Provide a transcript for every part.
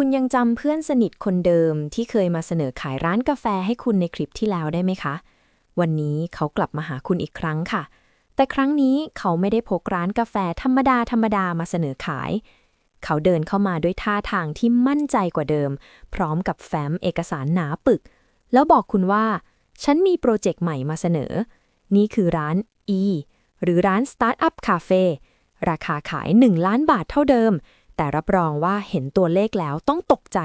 คุณยังจำเพื่อนสนิทคนเดิมที่เคยมาเสนอขายร้านกาแฟให้คุณในคลิปที่แล้วได้ไหมคะ วันนี้เขากลับมาหาคุณอีกครั้งค่ะ แต่ครั้งนี้เขาไม่ได้พกร้านกาแฟธรรมดาธรรมดามาเสนอขาย เขาเดินเข้ามาด้วยท่าทางที่มั่นใจกว่าเดิม พร้อมกับแฟ้มเอกสารหนาปึก แล้วบอกคุณว่า ฉันมีโปรเจกต์ใหม่มาเสนอ นี่คือร้าน E หรือร้าน Startup Cafe ราคาขาย 1 ล้านบาทเท่าเดิม แต่รับรองว่าเห็นตัวเลขแล้วต้องตกใจ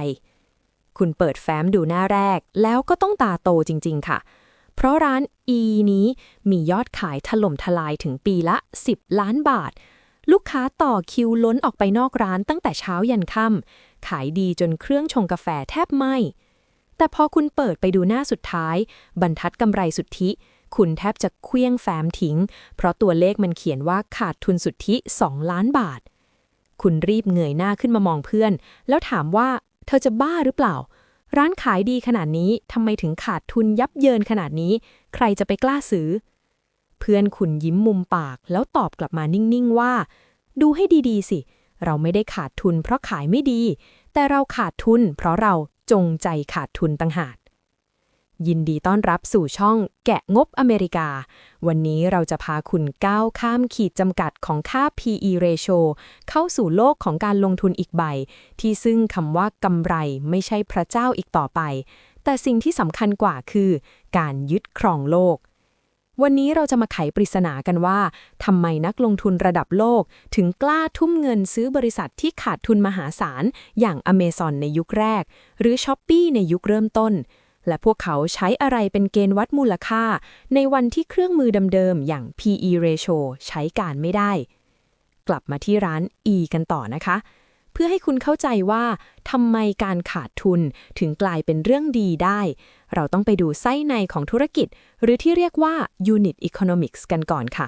คุณเปิดแฟ้มดูหน้าแรก แล้วก็ต้องตาโตจริง ๆ ค่ะ เพราะร้าน E นี้มียอดขายถล่มทลายถึงปีละ 10 ล้านบาท ลูกค้าต่อคิวล้นออกไปนอกร้านตั้งแต่เช้ายันค่ำขายดีจนเครื่องชงกาแฟแทบไหม้แต่พอคุณเปิดไปดูหน้าสุดท้าย บรรทัดกำไรสุทธิ คุณแทบจะเคลี้ยงแฟ้มทิ้ง เพราะตัวเลขมันเขียนว่าขาดทุนสุทธิ 2 ล้านบาท คุณรีบเงยหน้าขึ้นมามองเพื่อน แล้วถามว่า เธอจะบ้าหรือเปล่า ร้านขายดีขนาดนี้ทำไมถึงขาดทุนยับเยินขนาดนี้ ใครจะไปกล้าซื้อ เพื่อนคุณยิ้มมุมปากแล้วตอบกลับมานิ่งๆว่า ดูให้ดีๆสิ เราไม่ได้ขาดทุนเพราะขายไม่ดี แต่เราขาดทุน เพราะเราจงใจขาดทุนต่างหาก ยินดีต้อนรับสู่ช่องแกะงบอเมริกา วันนี้เราจะพาคุณก้าวข้ามขีดจำกัดของค่า PE ratio เข้าสู่โลกของการลงทุนอีกใบ ที่ซึ่งคำว่ากำไรไม่ใช่พระเจ้าอีกต่อไป แต่สิ่งที่สำคัญกว่าคือ การยึดครองโลก วันนี้เราจะมาไขปริศนากันว่าทำไมนักลงทุนระดับโลก ถึงกล้าทุ่มเงินซื้อบริษัทที่ขาดทุนมหาศาลอย่าง Amazon ในยุคแรก หรือ s h อ p e e ในยุคเริ่มต้น และพวกเขาใช้อะไรเป็นเกณฑ์วัดมูลค่า ในวันที่เครื่องมือเดิมๆ อย่าง PE ratio ใช้การไม่ได้ กลับมาที่ร้าน E กันต่อนะคะ เพื่อให้คุณเข้าใจว่าทำไมการขาดทุนถึงกลายเป็นเรื่องดีได้ เราต้องไปดูไส้ในของธุรกิจ หรือที่เรียกว่า unit economics กันก่อนค่ะ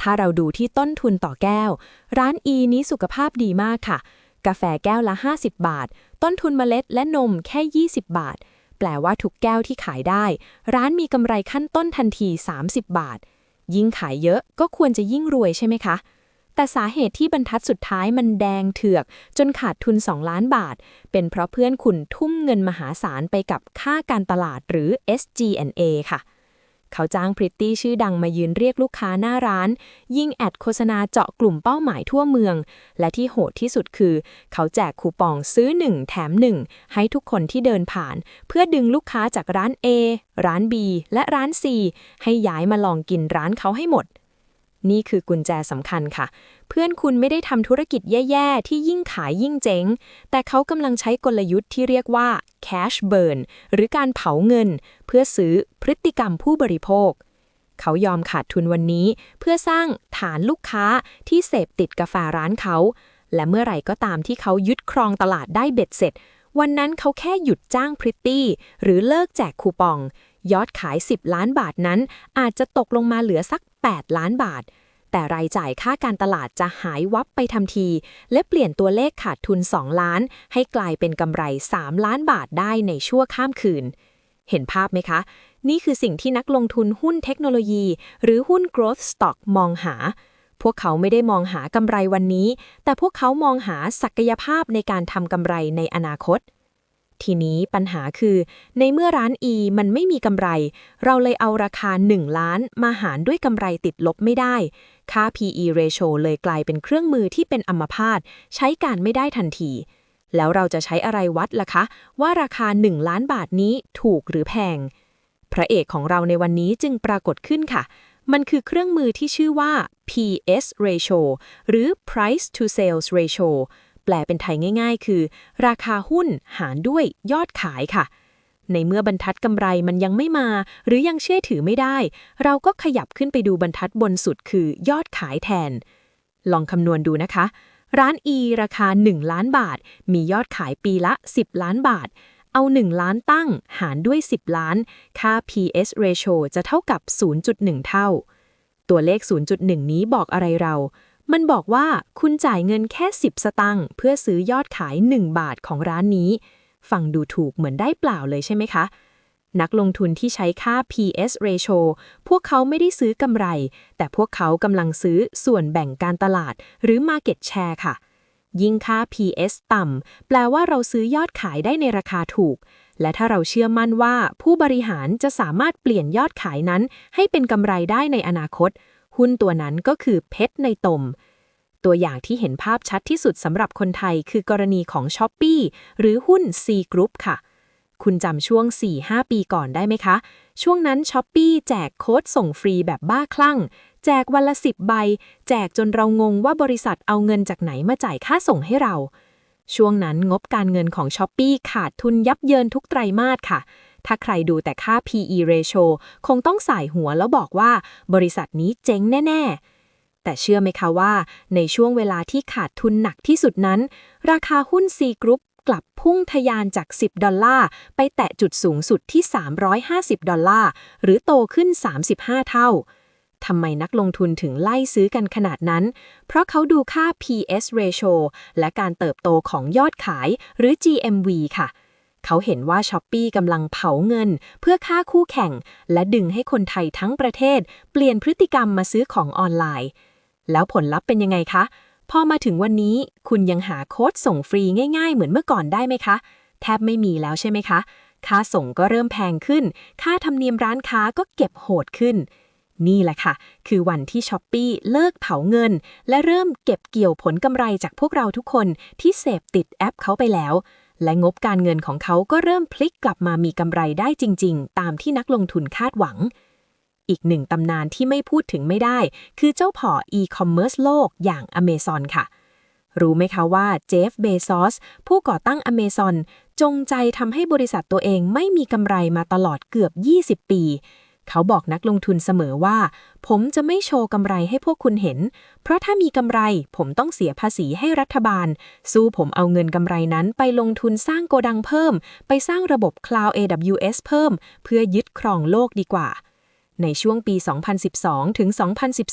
ถ้าเราดูที่ต้นทุนต่อแก้ว ร้าน E นี้สุขภาพดีมากค่ะ กาแฟแก้วละ 50 บาท ต้นทุนเมล็ดและนมแค่ 20 บาท ลว่าทุกแก้วที่ขายได้ ร้านมีกำไรขั้นต้นทันที 30 บาท ยิ่งขายเยอะก็ควรจะยิ่งรวยใช่ไหมคะ แต่สาเหตุที่บรรทัดสุดท้ายมันแดงเถือก จนขาดทุน 2 ล้านบาท เป็นเพราะเพื่อนคุณทุ่มเงินมหาศาลไปกับค่าการตลาดหรือ SG&A ค่ะ เขาจ้างพริตตี้ชื่อดังมายืนเรียกลูกค้าหน้าร้าน ยิ่งแอดโฆษณาเจาะกลุ่มเป้าหมายทั่วเมือง และที่โหดที่สุดคือ เขาแจกคูปองซื้อ 1 แถม 1 ให้ทุกคนที่เดินผ่าน เพื่อดึงลูกค้าจากร้าน A ร้าน B และร้าน C ให้ย้ายมาลองกินร้านเขาให้หมด นี่คือกุญแจสำคัญค่ะ เพื่อนคุณไม่ได้ทำธุรกิจแย่ๆ ที่ยิ่งขายยิ่งเจ๊ง แต่เขากำลังใช้กลยุทธ์ที่เรียกว่า cash burn หรือการเผาเงิน เพื่อซื้อพฤติกรรมผู้บริโภค เขายอมขาดทุนวันนี้ เพื่อสร้างฐานลูกค้าที่เสพติดกาแฟร้านเขา และเมื่อไหร่ก็ตามที่เขายึดครองตลาดได้เบ็ดเสร็จ วันนั้นเขาแค่หยุดจ้างพริตตี้หรือเลิกแจกคูปอง ยอดขาย 10 ล้านบาทนั้น อาจจะตกลงมาเหลือสัก 8 ล้านบาท แต่รายจ่ายค่าการตลาดจะหายวับไปทันที และเปลี่ยนตัวเลขขาดทุน 2 ล้าน ให้กลายเป็นกำไร 3 ล้านบาทได้ในชั่วข้ามคืน เห็นภาพไหมคะ นี่คือสิ่งที่นักลงทุนหุ้นเทคโนโลยี หรือหุ้น growth stock มองหาพวกเขาไม่ได้มองหากำไรวันนี้ แต่พวกเขามองหาศักยภาพในการทำกำไรในอนาคต ทีนี้ปัญหาคือ ในเมื่อร้าน E มันไม่มีกำไร เราเลยเอาราคา 1 ล้านมาหารด้วยกำไรติดลบไม่ได้ ค่า PE ratio เลยกลายเป็นเครื่องมือที่เป็นอัมพาตใช้การไม่ได้ทันที แล้วเราจะใช้อะไรวัดล่ะคะ ว่าราคา 1 ล้านบาทนี้ถูกหรือแพง พระเอกของเราในวันนี้จึงปรากฏขึ้นค่ะ มันคือเครื่องมือที่ชื่อว่า PS ratio หรือ price to sales ratio แปลเป็นไทยง่าย ๆ คือ ราคาหุ้นหารด้วยยอดขายค่ะ ในเมื่อบรรทัดกำไรมันยังไม่มา หรือยังเชื่อถือไม่ได้ เราก็ขยับขึ้นไปดูบรรทัดบนสุดคือยอดขายแทน ลองคำนวณดูนะคะ ร้าน E ราคา 1 ล้านบาท มียอดขายปีละ 10 ล้านบาท เอา 1 ล้านตั้งหารด้วย 10 ล้าน ค่า PS ratio จะเท่ากับ 0.1 เท่า ตัวเลข 0.1 นี้บอกอะไรเรา มันบอกว่าคุณจ่ายเงินแค่ 10 สตังค์เพื่อซื้อยอดขาย 1 บาทของร้านนี้ ฟังดูถูกเหมือนได้เปล่าเลยใช่ไหมคะ นักลงทุนที่ใช้ค่า PS ratio พวกเขาไม่ได้ซื้อกำไร แต่พวกเขากำลังซื้อส่วนแบ่งการตลาด หรือ market share ค่ะ ยิ่งค่า PS ต่ำแปลว่าเราซื้อยอดขายได้ในราคาถูก และถ้าเราเชื่อมั่นว่าผู้บริหารจะสามารถเปลี่ยนยอดขายนั้น ให้เป็นกำไรได้ในอนาคต หุ้นตัวนั้นก็คือเพชรในตม ตัวอย่างที่เห็นภาพชัดที่สุดสำหรับคนไทยคือกรณีของ s h อ p e e หรือหุ้น C Group ค่ะ คุณจำช่วง 4-5 ปีก่อนได้ไหมคะ ช่วงนั้น s h อ p e e แจกโค้ดส่งฟรีแบบบ้าคลั่ง แจกวันละ10ใบ แจกจนเรางงว่าบริษัทเอาเงินจากไหนมาจ่ายค่าส่งให้เรา ช่วงนั้นงบการเงินของ s h อ p e e ขาดทุนยับเยินทุกไตรมาสค่ะ ถ้าใครดูแต่ค่า PE ratio คงต้องสายหัวแล้วบอกว่าบริษัทนี้เจ๊งแน่ ๆแต่เชื่อไหมคะว่า ในช่วงเวลาที่ขาดทุนหนักที่สุดนั้น ราคาหุ้น C Group กลับพุ่งทะยานจาก 10 ดอลลาร์ ไปแตะจุดสูงสุดที่ 350 ดอลลาร์ หรือโตขึ้น 35 เท่า ทำไมนักลงทุนถึงไล่ซื้อกันขนาดนั้น เพราะเขาดูค่า PS ratio และการเติบโตของยอดขายหรือ GMV ค่ะ เขาเห็นว่า s h อ p e e กำลังเผาเงิน เพื่อค่าคู่แข่ง และดึงให้คนไทยทั้งประเทศ เปลี่ยนพฤติกรรมมาซื้อของออนไลน์ แล้วผลลัพธ์เป็นยังไงคะ พอมาถึงวันนี้คุณยังหาโค้ดส่งฟรีง่าย ๆ เหมือนเมื่อก่อนได้ไหมคะ แทบไม่มีแล้วใช่ไหมคะ ค่าส่งก็เริ่มแพงขึ้น ค่าธรรมเนียมร้านค้าก็เก็บโหดขึ้นนี่แหละค่ะ คือวันที่ช้อปปีเลิกเผาเงิน และเริ่มเก็บเกี่ยวผลกำไรจากพวกเราทุกคนที่เสพติดแอปเขาไปแล้ว และงบการเงินของเขาก็เริ่มพลิกกลับมามีกำไรได้จริง ๆ ตามที่นักลงทุนคาดหวัง อีกหนึ่งตำนานที่ไม่พูดถึงไม่ได้ คือเจ้าพ่ออีคอมเมิร์ซโลกอย่าง Amazon ค่ะ รู้ไหมคะว่าเจฟเบซอสผู้ก่อตั้ง Amazon จงใจทำให้บริษัทตัวเองไม่มีกำไรมาตลอดเกือบ 20 ปี เขาบอกนักลงทุนเสมอว่า ผมจะไม่โชว์กำไรให้พวกคุณเห็น เพราะถ้ามีกำไรผมต้องเสียภาษีให้รัฐบาล สู้ผมเอาเงินกำไรนั้นไปลงทุนสร้างโกดังเพิ่ม ไปสร้างระบบ Cloud AWS เพิ่ม เพื่อยึดครองโลกดีกว่าในช่วงปี 2012 ถึง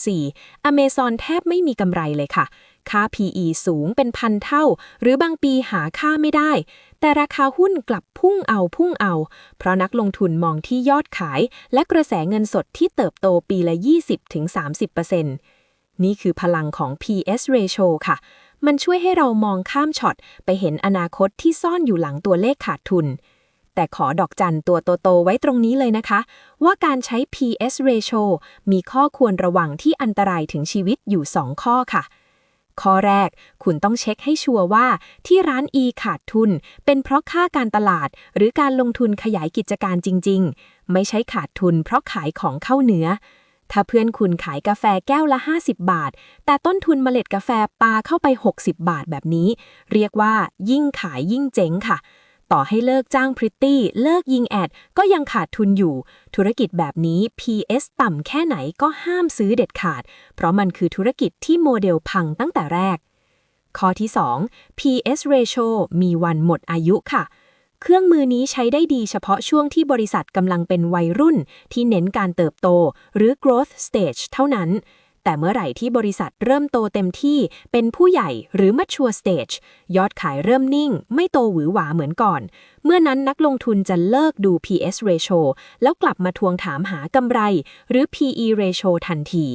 2014 Amazon แทบไม่มีกำไรเลยค่ะ ค่า PE สูงเป็นพันเท่า หรือบางปีหาค่าไม่ได้ แต่ราคาหุ้นกลับพุ่งเอาพุ่งเอา เพราะนักลงทุนมองที่ยอดขาย และกระแสเงินสดที่เติบโตปีละ 20-30%นี่คือพลังของ PS ratio ค่ะ มันช่วยให้เรามองข้ามช็อต ไปเห็นอนาคตที่ซ่อนอยู่หลังตัวเลขขาดทุน แต่ขอดอกจันตัวโตๆไว้ตรงนี้เลยนะคะ ว่าการใช้ PS ratio มีข้อควรระวังที่อันตรายถึงชีวิตอยู่ 2 ข้อค่ะ ข้อแรก คุณต้องเช็คให้ชัวร์ว่า ที่ร้าน E ขาดทุน เป็นเพราะค่าการตลาด หรือการลงทุนขยายกิจการจริง ๆ ไม่ใช่ขาดทุนเพราะขายของเข้าเนื้อ ถ้าเพื่อนคุณขายกาแฟแก้วละ 50 บาท แต่ต้นทุนเมล็ดกาแฟปาเข้าไป 60 บาทแบบนี้ เรียกว่ายิ่งขายยิ่งเจ๋งค่ะ ต่อให้เลิกจ้างพริตตี้ เลิกยิงแอด ก็ยังขาดทุนอยู่ ธุรกิจแบบนี้ PS ต่ำแค่ไหนก็ห้ามซื้อเด็ดขาด เพราะมันคือธุรกิจที่โมเดลพังตั้งแต่แรก ข้อที่ 2 PS ratio มีวันหมดอายุค่ะเครื่องมือนี้ใช้ได้ดีเฉพาะช่วงที่บริษัทกำลังเป็นวัยรุ่น ที่เน้นการเติบโต หรือ growth stage เท่านั้น แต่เมื่อไหร่ที่บริษัทเริ่มโตเต็มที่เป็นผู้ใหญ่หรือ mature stage ยอดขายเริ่มนิ่ง ไม่โตหวือหวาเหมือนก่อน เมื่อนั้นนักลงทุนจะเลิกดู PS ratio แล้วกลับมาทวงถามหากำไร หรือ PE ratio ทันที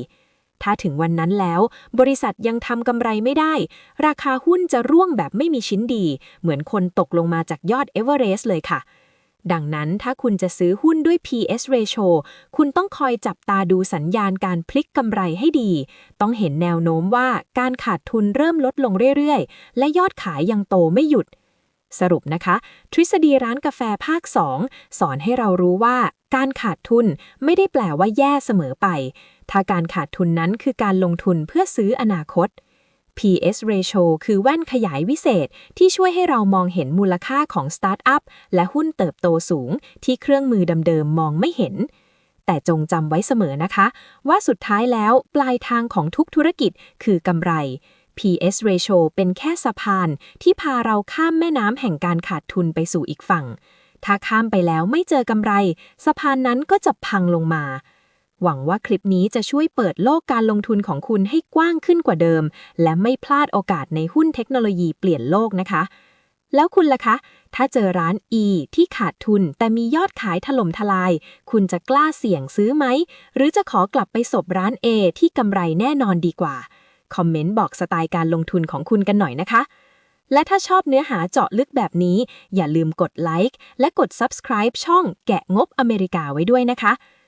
ถ้าถึงวันนั้นแล้ว บริษัทยังทำกำไรไม่ได้ ราคาหุ้นจะร่วงแบบไม่มีชิ้นดี เหมือนคนตกลงมาจากยอดเอเวอเรสต์เลยค่ะ ดังนั้นถ้าคุณจะซื้อหุ้นด้วย PS ratio คุณต้องคอยจับตาดูสัญญาณการพลิกกำไรให้ดี ต้องเห็นแนวโน้มว่าการขาดทุนเริ่มลดลงเรื่อยๆ และยอดขายยังโตไม่หยุด สรุปนะคะ ทฤษฎีร้านกาแฟภาค 2 สอนให้เรารู้ว่า การขาดทุนไม่ได้แปลว่าแย่เสมอไป ถ้าการขาดทุนนั้นคือการลงทุนเพื่อซื้ออนาคต PS ratio คือแว่นขยายวิเศษที่ช่วยให้เรามองเห็นมูลค่าของสตาร์ทอัพและหุ้นเติบโตสูงที่เครื่องมือเดิมๆมองไม่เห็น แต่จงจำไว้เสมอนะคะ ว่าสุดท้ายแล้วปลายทางของทุกธุรกิจคือกำไร PS ratio เป็นแค่สะพานที่พาเราข้ามแม่น้ำแห่งการขาดทุนไปสู่อีกฝั่ง ถ้าข้ามไปแล้วไม่เจอกำไร สะพานนั้นก็จะพังลงมา หวังว่าคลิปนี้จะช่วยเปิดโลกการลงทุนของคุณให้กว้างขึ้นกว่าเดิม และไม่พลาดโอกาสในหุ้นเทคโนโลยีเปลี่ยนโลกนะคะ แล้วคุณล่ะคะ ถ้าเจอร้าน E ที่ขาดทุน แต่มียอดขายถล่มทลาย คุณจะกล้าเสี่ยงซื้อไหม หรือจะขอกลับไปสบร้าน A ที่กำไรแน่นอนดีกว่า คอมเมนต์บอกสไตล์การลงทุนของคุณกันหน่อยนะคะและถ้าชอบเนื้อหาเจาะลึกแบบนี้ อย่าลืมกดไลค์และกด subscribe ช่องแกะงบอเมริกาไว้ด้วยนะคะ